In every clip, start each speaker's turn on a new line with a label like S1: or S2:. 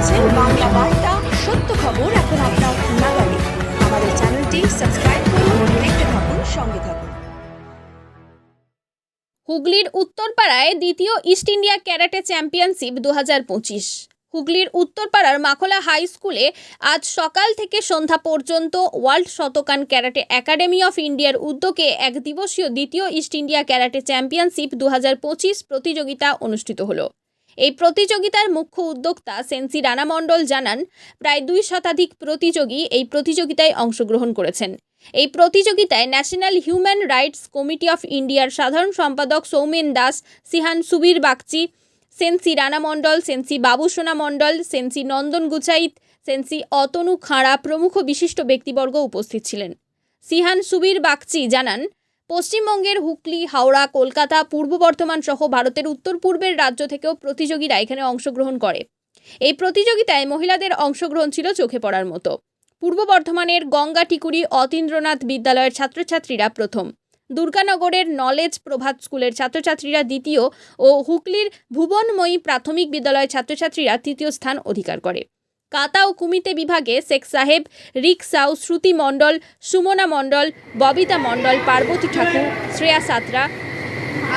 S1: দেখছেন বাংলা বার্তা, সত্য খবর এখন আপনার নাগালে। আমাদের চ্যানেলটি সাবস্ক্রাইব করুন, দেখতে থাকুন, সঙ্গে থাকুন।
S2: হুগলির উত্তরপাড়ায় দ্বিতীয় ইস্ট ইন্ডিয়া ক্যারাটে চ্যাম্পিয়নশিপ দু হাজার পঁচিশ। হুগলির উত্তরপাড়ার মাখলা হাই স্কুলে আজ সকাল থেকে সন্ধ্যা পর্যন্ত world Shotokan karate academy of ইন্ডিয়ার উদ্যোগে এক দিবসীয় দ্বিতীয় ইস্ট ইন্ডিয়া ক্যারাটে চ্যাম্পিয়নশিপ দু হাজার পঁচিশ প্রতিযোগিতা অনুষ্ঠিত হলো। এই প্রতিযোগিতার মুখ্য উদ্যোক্তা সেন্সি রানা মণ্ডল জানান, প্রায় দুই শতাধিক প্রতিযোগী এই প্রতিযোগিতায় অংশগ্রহণ করেছেন। এই প্রতিযোগিতায় national human rights committee of ইন্ডিয়ার সাধারণ সম্পাদক সৌমেন দাস, সিহান সুবীর বাগচি, সেন্সি রানা মণ্ডল, সেন্সি বাবুসোনা মণ্ডল, সেন্সি নন্দন গুচাইত সেন্সি অতনু খাঁড়া প্রমুখ বিশিষ্ট ব্যক্তিবর্গ উপস্থিত ছিলেন। সিহান সুবীর বাগচি জানান পশ্চিমবঙ্গের হুগলি, হাওড়া, কলকাতা, পূর্ব বর্ধমান সহ ভারতের উত্তর পূর্বের রাজ্য থেকেও প্রতিযোগীরা এখানে অংশগ্রহণ করে। এই প্রতিযোগিতায় মহিলাদের অংশগ্রহণ ছিল চোখে পড়ার মতো। পূর্ব বর্ধমানের গঙ্গা টিকুরি অতীন্দ্রনাথ বিদ্যালয়ের ছাত্রছাত্রীরা প্রথম। দুর্গানগরের নলেজ প্রভাত স্কুলের ছাত্রছাত্রীরা দ্বিতীয় ও হুগলির ভুবনময়ী প্রাথমিক বিদ্যালয়ের ছাত্রছাত্রীরা তৃতীয় স্থান অধিকার করে। কাতা ও কুমিতে বিভাগে শেখ সাহেব, রিক সাউ, শ্রুতি মণ্ডল, সুমনা মণ্ডল, ববিতা মণ্ডল, পার্বতী ঠাকুর, শ্রেয়া সাতরা,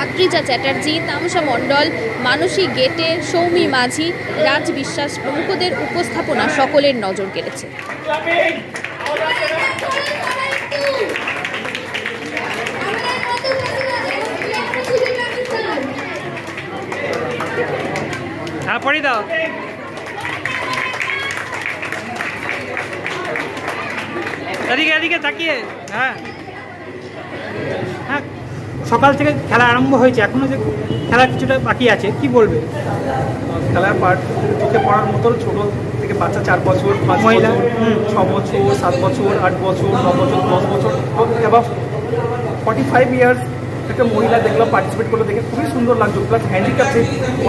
S2: আদ্রিজা চ্যাটার্জি তামসা মণ্ডল, মানসী গেটে, সৌমি মাঝি, রাজ বিশ্বাস প্রমুখদের উপস্থাপনা সকলের নজর কেড়েছে।
S3: হ্যাঁ পড়ি দাও। এদিকে এদিকে তাকিয়ে হ্যাঁ। হ্যাঁ সকাল থেকে খেলা আরম্ভ হয়েছে এখনও যে খেলা কিছুটা বাকি আছে কি বলবে?
S4: খেলার পার্ট চোখে পড়ার মতো ছোট থেকে বাচ্চা চার বছর পাঁচ
S3: মহিলা,
S4: ছ বছর সাত বছর আট বছর ন বছর দশ বছর এবং ফর্টি ফাইভ ইয়ার্স একটা মহিলা দেখলাম পার্টিসিপেট করল দেখে খুবই সুন্দর লাগল। প্লাস হ্যান্ডিক্যাপ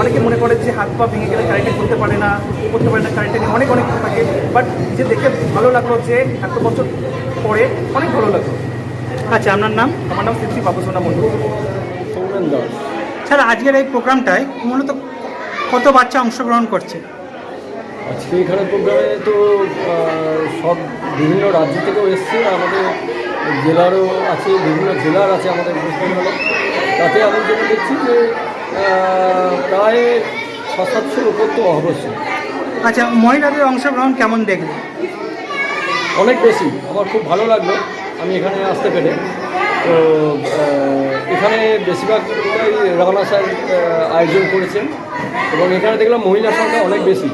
S4: অনেকে মনে করে যে হাত পা ভেঙে গেলে কারেন্টে করতে পারে না করতে পারে না কারেন্টে অনেক অনেক থাকে। বাট যে দেখে ভালো লাগল যে এত বছর পরে অনেক ভালো লাগল।
S3: আচ্ছা আপনার নাম?
S4: আমার নাম শ্রী বাবুসোনা মন্ডল
S5: সৌমেন দাস
S3: স্যার আজকের এই প্রোগ্রামটায় মূলত কত বাচ্চা অংশগ্রহণ করছে?
S5: আজকে এখানে প্রোগ্রামে তো সব বিভিন্ন রাজ্য থেকেও এসছে। আমাদের জেলারও আছে বিভিন্ন জেলার আছে আমাদের ওয়েস্ট বেঙ্গলে তাতে আমি যেটা দেখছি যে প্রায় ছ সাতশোর উপর তো অবশ্যই।
S3: আচ্ছা মহিলাদের অংশগ্রহণ কেমন দেখলেন?
S5: অনেক বেশি। আমার খুব ভালো লাগল আমি এখানে আসতে পেরে। তো এখানে বেশিরভাগটাই রানা স্যার আয়োজন করেছেন। এবং এখানে দেখলাম মহিলার সংখ্যা অনেক বেশি।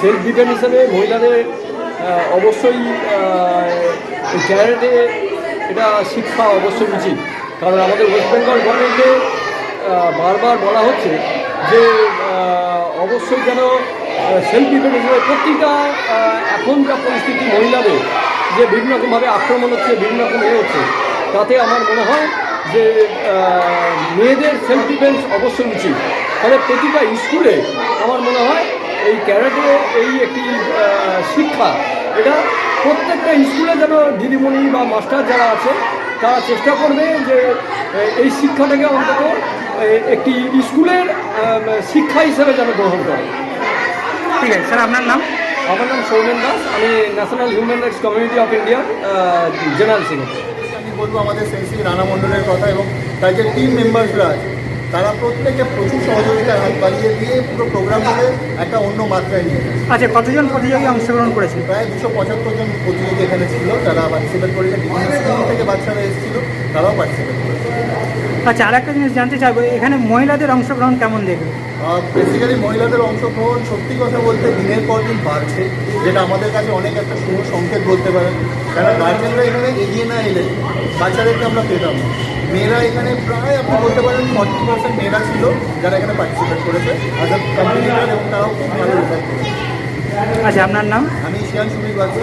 S5: সেলফ ডিফেন্স হিসেবে মহিলাদের অবশ্যই ক্যারেটে এটা শিক্ষা অবশ্যই উচিত। কারণ আমাদের ওয়েস্ট বেঙ্গল গভর্নমেন্টে আহ, বারবার বলা হচ্ছে যে অবশ্যই যেন সেলফ ডিফেন্স হিসেবে প্রতিটা এখন যা পরিস্থিতি মহিলাদের যে বিভিন্ন রকমভাবে আক্রমণ হচ্ছে বিভিন্ন রকম এ হচ্ছে তাতে আমার মনে হয় যে মেয়েদের সেলফ ডিফেন্স অবশ্যই উচিত। তাহলে প্রতিটা স্কুলে আমার মনে হয় এই ক্যারেটে এই একটি শিক্ষা এটা প্রত্যেকটা স্কুলে যেন দিদিমণি বা মাস্টার যারা আছে তারা চেষ্টা করবে যে এই শিক্ষাটাকে অন্তত একটি স্কুলের শিক্ষা হিসেবে যেন গ্রহণ করে।
S3: ঠিক আছে স্যার আপনার নাম?
S5: আমার নাম সৌমেন দাস। আমি national human rights community of India general secretary
S6: আমি বলব আমাদের সেই সেন্সি রানা মণ্ডলের কথা এবং তার যে টিম মেম্বার্সরা আছে তারা প্রত্যেকে প্রচুর সহযোগিতা হাত বাড়িয়ে দিয়ে পুরো প্রোগ্রামটাকে একটা অন্য মাত্রায় নিয়ে
S3: আচ্ছা কতজন প্রতিযোগী অংশগ্রহণ করেছে
S6: প্রায় দুশো পঁচাত্তর জন প্রতিযোগী এখানে ছিল। তারা পার্টিসিপেট করেছে। বিভিন্ন স্কুল থেকে বাচ্চারা এসেছিল। তারাও পার্টিসিপেট করেছে।
S3: আচ্ছা আর একটা জিনিস জানতে চাইব এখানে মহিলাদের অংশগ্রহণ কেমন দেখবে?
S6: বেসিক্যালি মহিলাদের অংশগ্রহণ সত্যি কথা বলতে দিনের পর দিন বাড়ছে। যেটা আমাদের কাছে অনেক একটা শুভ সংকেত বলতে পারে কারণ গার্জেনরা এখানে এগিয়ে না এলে বাচ্চাদেরকে আমরা পেতাম। মেয়েরা এখানে প্রায় আপনি বলতে পারেন ফর্টি পার্সেন্ট মেয়েরা ছিল যারা এখানে পার্টিসিপেট করেছে। আজ কমিউনিটার এবং তারাও খুব ভালো রেজাল্ট করেছে
S3: আচ্ছা আপনার নাম?
S6: আমি শিয়ান সুবীর বাচ্চা